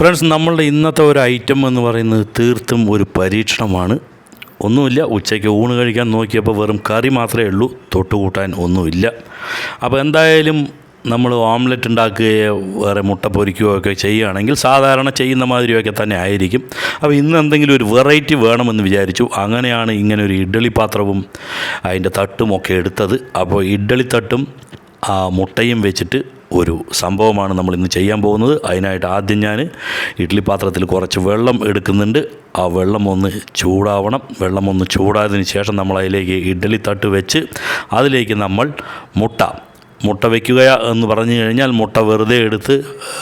Friends നമ്മളുടെ ഇന്നത്തെ ഒരു ഐറ്റം എന്ന് പറയുന്നത് തീർത്തും ഒരു പരീക്ഷണമാണ്. ഒന്നുമില്ല ഉച്ചയ്ക്ക് ഊണ് കഴിക്കാൻ നോക്കിയപ്പോൾ വെറും കറി മാത്രമേ ഉള്ളൂ തൊട്ടുകൂട്ടാൻ ഒന്നുമില്ല. അപ്പോൾ എന്തായാലും നമ്മൾ ഓംലെറ്റ് ഉണ്ടാക്കുകയോ വേറെ മുട്ട പൊരിക്കുകയോ ഒക്കെ ചെയ്യുകയാണെങ്കിൽ സാധാരണ ചെയ്യുന്ന മാതിരിയൊക്കെ തന്നെ ആയിരിക്കും. അപ്പോൾ ഇന്ന് എന്തെങ്കിലും ഒരു വെറൈറ്റി വേണമെന്ന് വിചാരിച്ചു. അങ്ങനെയാണ് ഇങ്ങനെ ഒരു ഇഡ്ഡലി പാത്രവും അതിന്റെ തട്ടും ഒക്കെ എടുത്തത്. അപ്പോൾ ഇഡ്ഡലി തട്ടും ആ മുട്ടയും വെച്ചിട്ട് ഒരു സംഭവമാണ് നമ്മൾ ഇന്ന് ചെയ്യാൻ പോകുന്നത്. അതിനായിട്ട് ആദ്യം ഞാൻ ഇഡ്ഡലി പാത്രത്തിൽ കുറച്ച് വെള്ളം എടുക്കുന്നുണ്ട്. ആ വെള്ളം ഒന്ന് ചൂടാവണം. വെള്ളം ഒന്ന് ചൂടായതിന് ശേഷം നമ്മൾ അതിലേക്ക് ഇഡ്ഡലി തട്ട് വെച്ച് അതിലേക്ക് നമ്മൾ മുട്ട. മുട്ട വയ്ക്കുക എന്ന് പറഞ്ഞു കഴിഞ്ഞാൽ മുട്ട വെറുതെ എടുത്ത്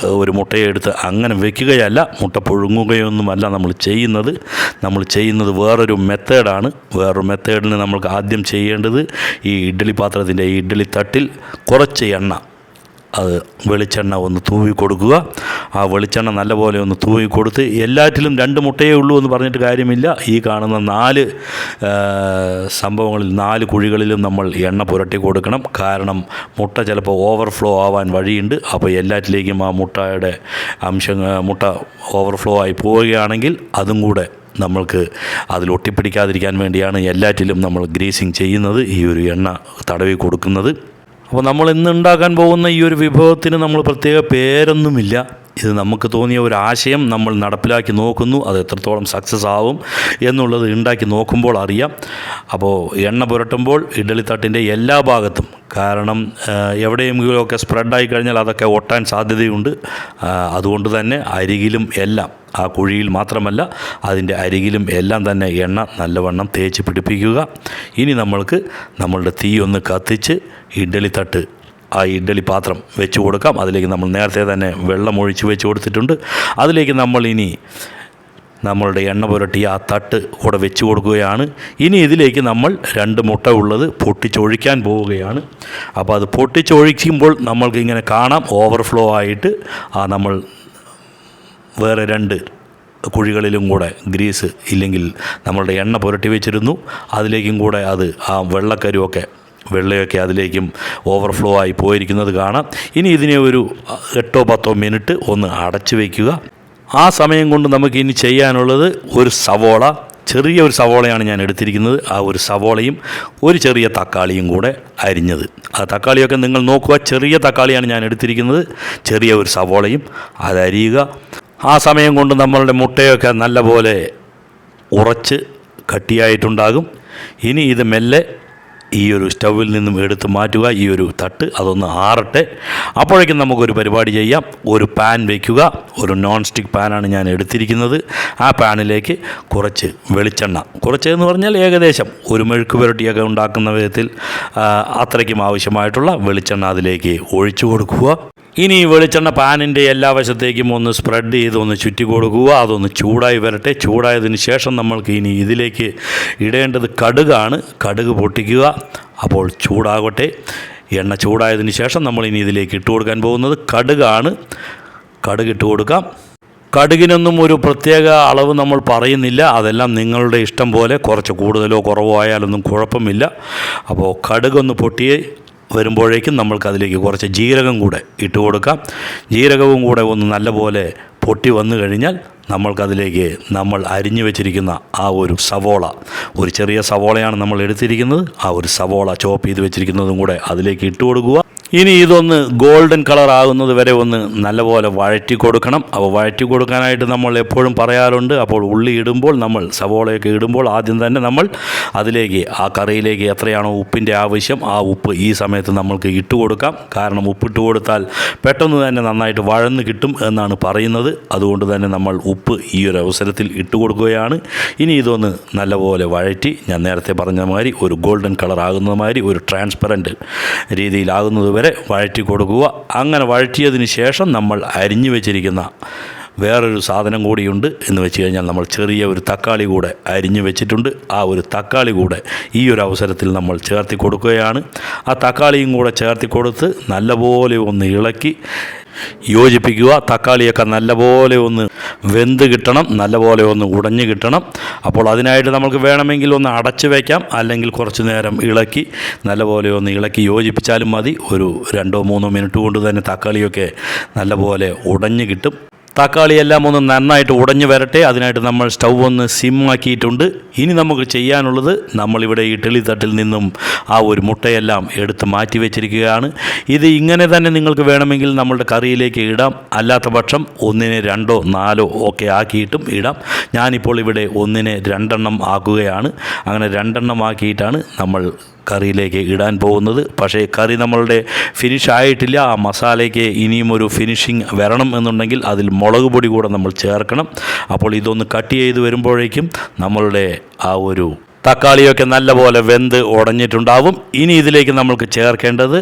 ഒരു മുട്ടയെ എടുത്ത് അങ്ങനെ വെക്കുകയല്ല. മുട്ട പുഴുങ്ങുകയൊന്നുമല്ല നമ്മൾ ചെയ്യുന്നത്. നമ്മൾ ചെയ്യുന്നത് വേറൊരു മെത്തേഡാണ്. വേറൊരു മെത്തേഡിന് നമ്മൾക്ക് ആദ്യം ചെയ്യേണ്ടത് ഈ ഇഡ്ഡലി പാത്രത്തിന്റെ ഈ ഇഡ്ഡലി തട്ടിൽ കുറച്ച് എണ്ണ. അത് വെളിച്ചെണ്ണ ഒന്ന് തൂവി കൊടുക്കുക. ആ വെളിച്ചെണ്ണ നല്ലപോലെ ഒന്ന് തൂവി കൊടുത്ത് എല്ലാറ്റിലും രണ്ട് മുട്ടയേ ഉള്ളൂ എന്ന് പറഞ്ഞിട്ട് കാര്യമില്ല. ഈ കാണുന്ന നാല് സംഭവങ്ങളിൽ നാല് കുഴികളിലും നമ്മൾ എണ്ണ പുരട്ടി കൊടുക്കണം. കാരണം മുട്ട ചിലപ്പോൾ ഓവർഫ്ലോ ആവാൻ വഴിയുണ്ട്. അപ്പോൾ എല്ലാറ്റിലേക്കും ആ മുട്ടയുടെ അംശം മുട്ട ഓവർഫ്ലോ ആയി പോവുകയാണെങ്കിൽ അതും കൂടെ നമ്മൾക്ക് അതിൽ ഒട്ടിപ്പിടിക്കാതിരിക്കാൻ വേണ്ടിയാണ് എല്ലാറ്റിലും നമ്മൾ ഗ്രീസിങ് ചെയ്യുന്നത്. ഈ ഒരു എണ്ണ തടവി കൊടുക്കുന്നത്. അപ്പോൾ നമ്മൾ ഇന്ന് ഉണ്ടാക്കാൻ പോകുന്ന ഈ ഒരു വിഭവത്തിന് നമ്മൾ പ്രത്യേക പേരൊന്നുമില്ല. ഇത് നമുക്ക് തോന്നിയ ഒരു ആശയം നമ്മൾ നടപ്പിലാക്കി നോക്കുന്നു. അത് എത്രത്തോളം സക്സസ് ആവും എന്നുള്ളത് ഉണ്ടാക്കി നോക്കുമ്പോൾ അറിയാം. അപ്പോൾ എണ്ണ പുരട്ടുമ്പോൾ ഇഡ്ഡലിത്തട്ടിന്റെ എല്ലാ ഭാഗത്തും. കാരണം എവിടെയെങ്കിലുമൊക്കെ സ്പ്രെഡായി കഴിഞ്ഞാൽ അതൊക്കെ ഒട്ടാൻ സാധ്യതയുണ്ട്. അതുകൊണ്ട് തന്നെ അരികിലും എല്ലാം ആ കുഴിയിൽ മാത്രമല്ല അതിന്റെ അരികിലും എല്ലാം തന്നെ എണ്ണ നല്ലവണ്ണം തേച്ച് പിടിപ്പിക്കുക. ഇനി നമ്മൾക്ക് നമ്മളുടെ തീ ഒന്ന് കത്തിച്ച് ഇഡ്ഡലി തട്ട് ആ ഇഡ്ഡലി പാത്രം വെച്ച് കൊടുക്കാം. അതിലേക്ക് നമ്മൾ നേരത്തെ തന്നെ വെള്ളം ഒഴിച്ച് വെച്ച് കൊടുത്തിട്ടുണ്ട്. അതിലേക്ക് നമ്മൾ ഇനി നമ്മളുടെ എണ്ണ പുരട്ടി ആ തട്ട് കൂടെ വെച്ച് കൊടുക്കുകയാണ്. ഇനി ഇതിലേക്ക് നമ്മൾ രണ്ട് മുട്ട ഉള്ളത് പൊട്ടിച്ചൊഴിക്കാൻ പോവുകയാണ്. അപ്പോൾ അത് പൊട്ടിച്ചൊഴിക്കുമ്പോൾ നമ്മൾക്ക് ഇങ്ങനെ കാണാം. ഓവർഫ്ലോ ആയിട്ട് ആ നമ്മൾ വേറെ രണ്ട് കുഴികളിലും കൂടെ ഗ്രീസ് ഇല്ലെങ്കിൽ നമ്മളുടെ എണ്ണ പുരട്ടി വെച്ചിരുന്നു. അതിലേക്കും കൂടെ അത് ആ വെള്ളക്കരുവൊക്കെ വെള്ളയൊക്കെ അതിലേക്കും ഓവർഫ്ലോ ആയി പോയിരിക്കുന്നത് കാണാം. ഇനി ഇതിനെ ഒരു എട്ടോ പത്തോ മിനിറ്റ് ഒന്ന് അടച്ചു വയ്ക്കുക ആ സമയം കൊണ്ട് നമുക്ക് ഇനി ചെയ്യാനുള്ളത് ഒരു സവോള ചെറിയ ഒരു സവോളയാണ് ഞാൻ എടുത്തിരിക്കുന്നത്. ആ ഒരു സവോളയും ഒരു ചെറിയ തക്കാളിയും കൂടെ അരിഞ്ഞത്. ആ തക്കാളിയൊക്കെ നിങ്ങൾ നോക്കുക ചെറിയ തക്കാളിയാണ് ഞാൻ എടുത്തിരിക്കുന്നത്. ചെറിയ ഒരു സവോളയും അതരിയുക ആ സമയം കൊണ്ട് നമ്മളുടെ മുട്ടയൊക്കെ നല്ലപോലെ ഉറച്ച് കട്ടിയായിട്ടുണ്ടാകും. ഇനി ഇത് മെല്ലെ ഈ ഒരു സ്റ്റൗവിൽ നിന്നും എടുത്ത് മാറ്റുക ഈ ഒരു തട്ട് അതൊന്ന് ആറട്ടെ. അപ്പോഴേക്കും നമുക്കൊരു പരിപാടി ചെയ്യാം. ഒരു പാൻ വയ്ക്കുക ഒരു നോൺ സ്റ്റിക്ക് പാനാണ് ഞാൻ എടുത്തിരിക്കുന്നത്. ആ പാനിലേക്ക് കുറച്ച് വെളിച്ചെണ്ണ. കുറച്ച് എന്ന് പറഞ്ഞാൽ ഏകദേശം ഒരു മെഴുക്ക് പുരട്ടിയൊക്കെ ഉണ്ടാക്കുന്ന വിധത്തിൽ അത്രയ്ക്കും ആവശ്യമായിട്ടുള്ള വെളിച്ചെണ്ണ അതിലേക്ക് ഒഴിച്ചു കൊടുക്കുക. ഇനി ഈ വെളിച്ചെണ്ണ പാനിന്റെ എല്ലാ വശത്തേക്കും ഒന്ന് സ്പ്രെഡ് ചെയ്ത് ഒന്ന് ചുറ്റി കൊടുക്കുക. അതൊന്ന് ചൂടായി വരട്ടെ. ചൂടായതിന് ശേഷം നമ്മൾക്ക് ഇനി ഇതിലേക്ക് ഇടേണ്ടത് കടുകാണ്. കടുക് പൊട്ടിക്കുക. അപ്പോൾ ചൂടാകട്ടെ. എണ്ണ ചൂടായതിന് ശേഷം നമ്മൾ ഇനി ഇതിലേക്ക് ഇട്ട് കൊടുക്കാൻ പോകുന്നത് കടുകാണ്. കടുക് ഇട്ട് കൊടുക്കാം. കടുകിനൊന്നും ഒരു പ്രത്യേക അളവ് നമ്മൾ പറയുന്നില്ല. അതെല്ലാം നിങ്ങളുടെ ഇഷ്ടം പോലെ കുറച്ച് കൂടുതലോ കുറവോ ആയാലൊന്നും കുഴപ്പമില്ല. അപ്പോൾ കടുകൊന്ന് പൊട്ടിയേ വരുമ്പോഴേക്കും നമ്മൾക്ക് അതിലേക്ക് കുറച്ച് ജീരകം കൂടെ ഇട്ട് കൊടുക്കാം. ജീരകവും കൂടെ ഒന്ന് നല്ലപോലെ പൊട്ടി വന്നു കഴിഞ്ഞാൽ നമ്മൾക്കതിലേക്ക് നമ്മൾ അരിഞ്ഞു വെച്ചിരിക്കുന്ന ആ ഒരു സവോള ഒരു ചെറിയ സവോളയാണ് നമ്മൾ എടുത്തിരിക്കുന്നത്. ആ ഒരു സവോള ചോപ്പ് ചെയ്ത് വെച്ചിരിക്കുന്നതും കൂടെ അതിലേക്ക് ഇട്ട് കൊടുക്കുക. ഇനി ഇതൊന്ന് ഗോൾഡൻ കളർ ആകുന്നത് വരെ ഒന്ന് നല്ലപോലെ വഴറ്റി കൊടുക്കണം. അപ്പോൾ വഴറ്റി കൊടുക്കാനായിട്ട് നമ്മൾ എപ്പോഴും പറയാറുണ്ട്. അപ്പോൾ ഉള്ളി ഇടുമ്പോൾ നമ്മൾ സവോളയൊക്കെ ഇടുമ്പോൾ ആദ്യം തന്നെ നമ്മൾ അതിലേക്ക് ആ കറിയിലേക്ക് എത്രയാണോ ഉപ്പിന്റെ ആവശ്യം ആ ഉപ്പ് ഈ സമയത്ത് നമ്മൾക്ക് ഇട്ട് കൊടുക്കാം. കാരണം ഉപ്പിട്ട് കൊടുത്താൽ പെട്ടെന്ന് തന്നെ നന്നായിട്ട് വഴന്ന് കിട്ടും എന്നാണ് പറയുന്നത്. അതുകൊണ്ട് തന്നെ നമ്മൾ ഉപ്പ് ഈ ഒരു അവസരത്തിൽ ഇട്ട് കൊടുക്കുകയാണ്. ഇനി ഇതൊന്ന് നല്ലപോലെ വഴറ്റി ഞാൻ നേരത്തെ പറഞ്ഞ മാതിരി ഒരു ഗോൾഡൻ കളർ ആകുന്ന മാതിരി ഒരു ട്രാൻസ്പെറന്റ് രീതിയിലാകുന്നത് വരെ വഴറ്റി കൊടുക്കുക. അങ്ങനെ വഴറ്റിയതിന് ശേഷം നമ്മൾ അരിഞ്ഞു വെച്ചിരിക്കുന്ന വേറൊരു സാധനം കൂടിയുണ്ട് എന്ന് വെച്ച് കഴിഞ്ഞാൽ നമ്മൾ ചെറിയ ഒരു തക്കാളി കൂടെ അരിഞ്ഞു വെച്ചിട്ടുണ്ട്. ആ ഒരു തക്കാളി കൂടെ ഈ ഒരു അവസരത്തിൽ നമ്മൾ ചേർത്തി കൊടുക്കുകയാണ്. ആ തക്കാളിയും കൂടെ ചേർത്തി കൊടുത്ത് നല്ലപോലെ ഒന്ന് ഇളക്കി യോജിപ്പിക്കുക. തക്കാളിയൊക്കെ നല്ലപോലെ ഒന്ന് വെന്ത് കിട്ടണം നല്ലപോലെ ഒന്ന് ഉടഞ്ഞ് കിട്ടണം. അപ്പോൾ അതിനായിട്ട് നമുക്ക് വേണമെങ്കിൽ ഒന്ന് അടച്ച് വയ്ക്കാം അല്ലെങ്കിൽ കുറച്ച് നേരം ഇളക്കി നല്ലപോലെ ഒന്ന് ഇളക്കി യോജിപ്പിച്ചാലും മതി. ഒരു രണ്ടോ മൂന്നോ മിനിറ്റ് കൊണ്ട് തന്നെ തക്കാളിയൊക്കെ നല്ലപോലെ ഉടഞ്ഞ് കിട്ടും. തക്കാളി എല്ലാം ഒന്ന് നന്നായിട്ട് ഉടഞ്ഞു വരട്ടെ. അതിനായിട്ട് നമ്മൾ സ്റ്റൗ ഒന്ന് സിമ്മാക്കിയിട്ടുണ്ട്. ഇനി നമുക്ക് ചെയ്യാനുള്ളത് നമ്മളിവിടെ ഇഡ്ഡലി തട്ടിൽ നിന്നും ആ ഒരു മുട്ടയെല്ലാം എടുത്ത് മാറ്റി വെച്ചിരിക്കുകയാണ്. ഇത് ഇങ്ങനെ തന്നെ നിങ്ങൾക്ക് വേണമെങ്കിൽ നമ്മളുടെ കറിയിലേക്ക് ഇടാം. അല്ലാത്ത പക്ഷം ഒന്നിന് രണ്ടോ നാലോ ഒക്കെ ആക്കിയിട്ടും ഇടാം. ഞാനിപ്പോൾ ഇവിടെ ഒന്നിന് രണ്ടെണ്ണം ആക്കുകയാണ്. അങ്ങനെ രണ്ടെണ്ണം ആക്കിയിട്ടാണ് നമ്മൾ കറിയിലേക്ക് ഇടാൻ പോകുന്നത്. പക്ഷേ കറി നമ്മളുടെ ഫിനിഷ് ആയിട്ടില്ല. ആ മസാലയ്ക്ക് ഇനിയും ഒരു ഫിനിഷിങ് വരണം എന്നുണ്ടെങ്കിൽ അതിൽ മുളക് പൊടി കൂടെ നമ്മൾ ചേർക്കണം. അപ്പോൾ ഇതൊന്ന് കട്ട് ചെയ്ത് വരുമ്പോഴേക്കും നമ്മളുടെ ആ ഒരു തക്കാളിയൊക്കെ നല്ലപോലെ വെന്ത് ഉടഞ്ഞിട്ടുണ്ടാവും. ഇനി ഇതിലേക്ക് നമ്മൾക്ക് ചേർക്കേണ്ടത്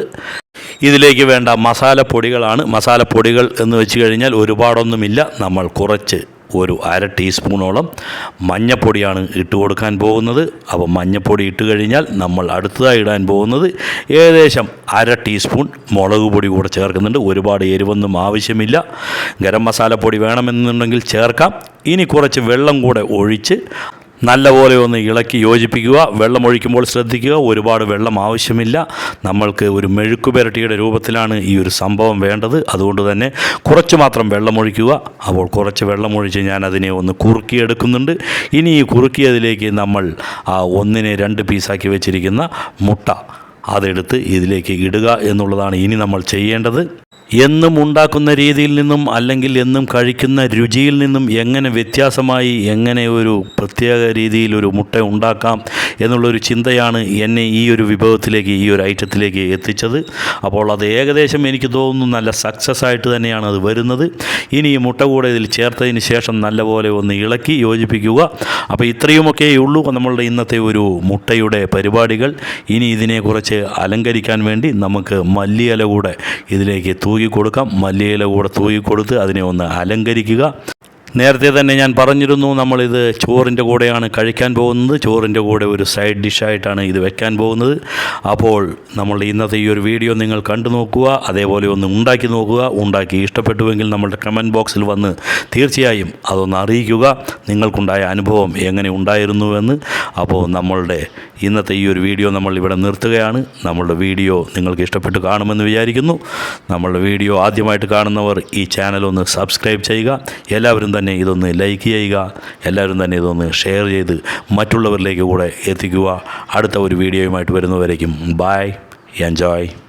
ഇതിലേക്ക് വേണ്ട മസാലപ്പൊടികളാണ്. മസാലപ്പൊടികൾ എന്ന് വെച്ച് കഴിഞ്ഞാൽ ഒരുപാടൊന്നുമില്ല. നമ്മൾ കുറച്ച് ഒരു അര ടീസ്പൂണോളം മഞ്ഞപ്പൊടിയാണ് ഇട്ട് കൊടുക്കാൻ പോകുന്നത്. അപ്പോൾ മഞ്ഞപ്പൊടി ഇട്ട് കഴിഞ്ഞാൽ നമ്മൾ അടുത്തതായി ഇടാൻ പോകുന്നത് ഏകദേശം അര ടീസ്പൂൺ മുളക് പൊടി കൂടെ ചേർക്കുന്നുണ്ട്. ഒരുപാട് എരിവൊന്നും ആവശ്യമില്ല. ഗരം പൊടി വേണമെന്നുണ്ടെങ്കിൽ ചേർക്കാം. ഇനി കുറച്ച് വെള്ളം കൂടെ ഒഴിച്ച് നല്ലപോലെ ഒന്ന് ഇളക്കി യോജിപ്പിക്കുക. വെള്ളം ഒഴിക്കുമ്പോൾ ശ്രദ്ധിക്കുക. ഒരുപാട് വെള്ളം ആവശ്യമില്ല. നമ്മൾക്ക് ഒരു മെഴുക്കു പുരട്ടിയുടെ രൂപത്തിലാണ് ഈ ഒരു സംഭവം വേണ്ടത്. അതുകൊണ്ട് തന്നെ കുറച്ച് മാത്രം വെള്ളം ഒഴിക്കുക. അപ്പോൾ കുറച്ച് വെള്ളം ഒഴിച്ച് ഞാൻ അതിനെ ഒന്ന് കുറുക്കിയെടുക്കുന്നുണ്ട്. ഇനി ഈ കുറുക്കിയതിലേക്ക് നമ്മൾ ആ ഒന്നിനെ രണ്ട് പീസാക്കി വെച്ചിരിക്കുന്ന മുട്ട അതെടുത്ത് ഇതിലേക്ക് ഇടുക എന്നുള്ളതാണ് ഇനി നമ്മൾ ചെയ്യേണ്ടത്. എന്നും ഉണ്ടാക്കുന്ന രീതിയിൽ നിന്നും അല്ലെങ്കിൽ എന്നും കഴിക്കുന്ന രുചിയിൽ നിന്നും എങ്ങനെ വ്യത്യാസമായി എങ്ങനെ ഒരു പ്രത്യേക രീതിയിൽ ഒരു മുട്ട ഉണ്ടാക്കാം എന്നുള്ളൊരു ചിന്തയാണ് എന്നെ ഈ ഒരു വിഭവത്തിലേക്ക് ഈ ഒരു ഐറ്റത്തിലേക്ക് എത്തിച്ചത്. അപ്പോൾ അത് ഏകദേശം എനിക്ക് തോന്നുന്നു നല്ല സക്സസ് ആയിട്ട് തന്നെയാണ് അത് വരുന്നത്. ഇനി ഈ മുട്ട കൂടെ ഇതിൽ ചേർത്തതിന് ശേഷം നല്ലപോലെ ഒന്ന് ഇളക്കി യോജിപ്പിക്കുക. അപ്പോൾ ഇത്രയുമൊക്കെ ഉള്ളൂ നമ്മളുടെ ഇന്നത്തെ ഒരു മുട്ടയുടെ പരിപാടികൾ. ഇനി ഇതിനെക്കുറിച്ച് അലങ്കരിക്കാൻ വേണ്ടി നമുക്ക് മല്ലിയില കൂടെ ഇതിലേക്ക് തൂകി കൊടുക്കാം മല്ലിയില കൂടെ തൂകിക്കൊടുത്ത് അതിനെ ഒന്ന് അലങ്കരിക്കുക. നേരത്തെ തന്നെ ഞാൻ പറഞ്ഞിരുന്നു നമ്മളിത് ചോറിന്റെ കൂടെയാണ് കഴിക്കാൻ പോകുന്നത്. ചോറിന്റെ കൂടെ ഒരു സൈഡ് ഡിഷായിട്ടാണ് ഇത് വെക്കാൻ പോകുന്നത്. അപ്പോൾ നമ്മൾ ഇന്നത്തെ ഈ ഒരു വീഡിയോ നിങ്ങൾ കണ്ടു നോക്കുക അതേപോലെ ഒന്ന് ഉണ്ടാക്കി നോക്കുക. ഉണ്ടാക്കി ഇഷ്ടപ്പെട്ടുവെങ്കിൽ നമ്മളുടെ കമന്റ് ബോക്സിൽ വന്ന് തീർച്ചയായും അതൊന്ന് അറിയിക്കുക. നിങ്ങൾക്കുണ്ടായ അനുഭവം എങ്ങനെ ഉണ്ടായിരുന്നുവെന്ന്. അപ്പോൾ നമ്മളുടെ ഇന്നത്തെ ഈ ഒരു വീഡിയോ നമ്മൾ ഇവിടെ നിർത്തുകയാണ്. നമ്മളുടെ വീഡിയോ നിങ്ങൾക്ക് ഇഷ്ടപ്പെട്ട് കാണുമെന്ന് വിചാരിക്കുന്നു. നമ്മളുടെ വീഡിയോ ആദ്യമായിട്ട് കാണുന്നവർ ഈ ചാനൽ ഒന്ന് സബ്സ്ക്രൈബ് ചെയ്യുക. എല്ലാവരും തന്നെ ഇതൊന്ന് ലൈക്ക് ചെയ്യുക എല്ലാവരും തന്നെ ഇതൊന്ന് ഷെയർ ചെയ്ത് മറ്റുള്ളവരിലേക്ക് കൂടെ എത്തിക്കുക. അടുത്ത ഒരു വീഡിയോയുമായിട്ട് വരുന്നവരേക്കും ബായ് എൻജോയ്